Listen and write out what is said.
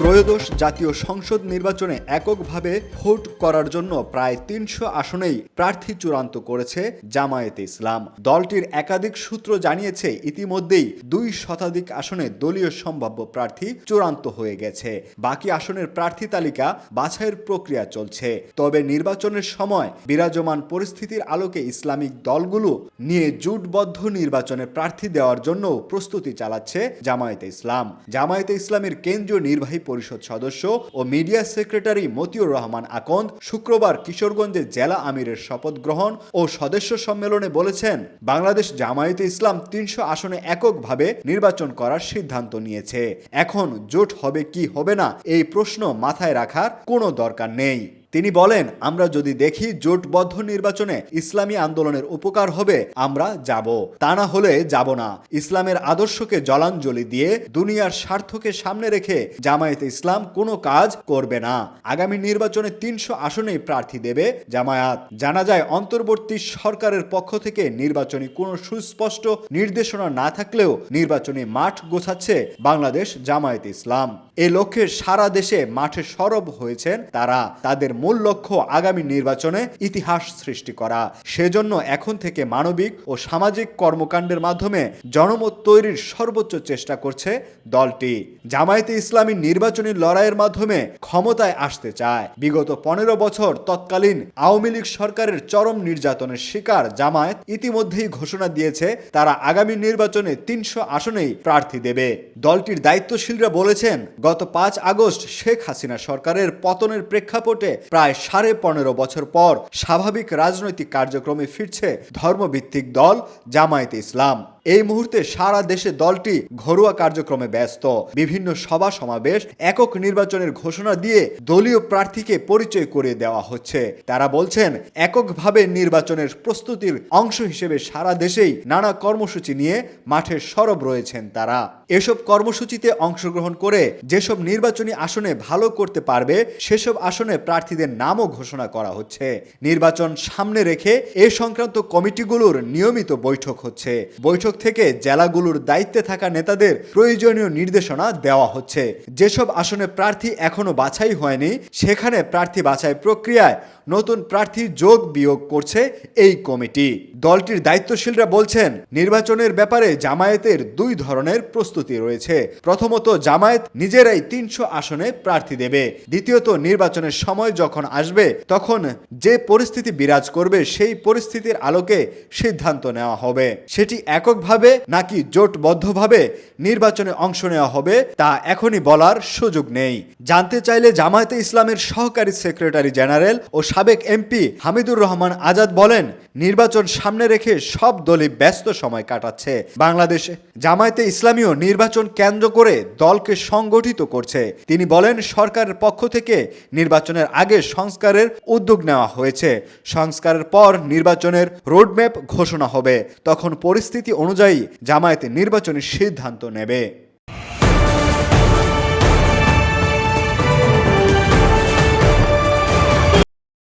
ত্রয়োদশ জাতীয় সংসদ নির্বাচনে এককভাবে ভোট করার জন্য প্রায় তিনশো আসনেই প্রার্থী চূড়ান্ত করেছে জামায়াতে ইসলাম। দলটির একাধিক সূত্র জানিয়েছে, ইতিমধ্যেই দুই শতাধিক আসনে দলীয় সম্ভাব্য প্রার্থী চূড়ান্ত হয়ে গেছে। বাকি আসনের প্রার্থী তালিকা বাছাইয়ের প্রক্রিয়া চলছে। তবে নির্বাচনের সময় বিরাজমান পরিস্থিতির আলোকে ইসলামিক দলগুলো নিয়ে জোটবদ্ধ নির্বাচনে প্রার্থী দেওয়ার জন্য প্রস্তুতি চালাচ্ছে জামায়াতে ইসলাম। জামায়াতে ইসলামের কেন্দ্রীয় নির্বাহী পরিষদ সদস্য ও মিডিয়া সেক্রেটারি মতিউর রহমান আকন্দ শুক্রবার কিশোরগঞ্জে জেলা আমিরের শপথ গ্রহণ ও সদস্য সম্মেলনে বলেছেন, বাংলাদেশ জামায়াতে ইসলাম তিনশো আসনে এককভাবে নির্বাচন করার সিদ্ধান্ত নিয়েছে। এখন জোট হবে কি হবে না এই প্রশ্ন মাথায় রাখার কোনো দরকার নেই। তিনি বলেন, আমরা যদি দেখি জোটবদ্ধ নির্বাচনে ইসলামী আন্দোলনের উপকার হবে, আমরা যাব। তা না হলে যাব না। ইসলামের আদর্শকে জলাঞ্জলি দিয়ে দুনিয়ার স্বার্থকে সামনে রেখে জামায়াতে ইসলাম কোনো কাজ করবে না। আগামী নির্বাচনে তিনশো আসনেই প্রার্থী দেবে জামায়াত। জানা যায়, অন্তর্বর্তী সরকারের পক্ষ থেকে নির্বাচনী কোনো সুস্পষ্ট নির্দেশনা না থাকলেও নির্বাচনী মাঠ গোছাচ্ছে বাংলাদেশ জামায়াতে ইসলাম। এ লক্ষ্যে সারা দেশে মাঠে সরব হয়েছেন তারা। তাদের মূল লক্ষ্য আগামী নির্বাচনে ইতিহাস সৃষ্টি করা। সেজন্য এখন থেকে মানবিক ও সামাজিক কর্মকাণ্ডের মাধ্যমে জনমত তৈরির সর্বোচ্চ চেষ্টা করছে দলটি। জামায়াতে ইসলামী নির্বাচনী লড়াইয়ের মাধ্যমে ক্ষমতায় আসতে চায়। বিগত পনেরো বছর তৎকালীন আওয়ামী লীগ সরকারের চরম নির্যাতনের শিকার জামায়াত ইতিমধ্যেই ঘোষণা দিয়েছে, তারা আগামী নির্বাচনে তিনশো আসনেই প্রার্থী দেবে। দলটির দায়িত্বশীলরা বলেছেন, গত পাঁচ আগস্ট শেখ হাসিনা সরকারের পতনের প্রেক্ষাপটে প্রায় সাড়ে পনেরো বছর পর স্বাভাবিক রাজনৈতিক কার্যক্রমে ফিরছে ধর্মভিত্তিক দল জামায়াতে ইসলাম। এই মুহূর্তে সারা দেশে দলটি ঘরোয়া কার্যক্রমে ব্যস্ত। বিভিন্ন সভা সমাবেশ, একক নির্বাচনের ঘোষণা দিয়ে দলীয় প্রার্থীকে পরিচয় করিয়ে দেওয়া হচ্ছে। তারা বলছেন, এককভাবে নির্বাচনের প্রস্তুতির অংশ হিসেবে সারা দেশেই নানা কর্মসূচি নিয়ে মাঠে সরব রয়েছেন তারা। এসব কর্মসূচিতে অংশগ্রহণ করে যেসব নির্বাচনী আসনে ভালো করতে পারবে, সেসব আসনে প্রার্থীদের নামও ঘোষণা করা হচ্ছে। নির্বাচন সামনে রেখে এ সংক্রান্ত কমিটিগুলোর নিয়মিত বৈঠক হচ্ছে। বৈঠক থেকে জেলাগুলোর দায়িত্বে থাকা নেতাদের প্রয়োজনীয় নির্দেশনা দেওয়া হচ্ছে। যেসব আসনে প্রার্থী এখনও বাছাই হয়নি, সেখানে প্রার্থী বাছাই প্রক্রিয়ায় নতুন প্রার্থী যোগ বিয়োগ করছে এই কমিটি। দলটির দায়িত্বশীলরা বলছেন, নির্বাচনের ব্যাপারে জামায়াতের দুই ধরনের প্রস্তুতি রয়েছে। প্রথমত, জামায়াত নিজেরাই তিনশো আসনে প্রার্থী দেবে। দ্বিতীয়ত, নির্বাচনের সময় আসবে, তখন যে পরিস্থিতি বিরাজ করবে, সেই পরিস্থিতির আলোকে সিদ্ধান্ত নেওয়া হবে। সেটি এককভাবে নাকি জোটবদ্ধভাবে নির্বাচনে অংশ নেওয়া হবে, তা এখনই বলার সুযোগ নেই। জানতে চাইলে জামায়াতে ইসলামের সহকারী সেক্রেটারি জেনারেল ও সাবেক এমপি হামিদুর রহমান আজাদ বলেন, নির্বাচন সামনে রেখে সব দলই ব্যস্ত সময় কাটাচ্ছে। বাংলাদেশে জামায়াতে ইসলামীও নির্বাচন কেন্দ্র করে দলকে সংগঠিত করছে। তিনি বলেন, সরকারের পক্ষ থেকে নির্বাচনের আগে সংস্কারের উদ্যোগ নেওয়া হয়েছে। সংস্কারের পর নির্বাচনের রোডম্যাপ ঘোষণা হবে। তখন পরিস্থিতি অনুযায়ী জামায়াতে নির্বাচনের সিদ্ধান্ত নেবে।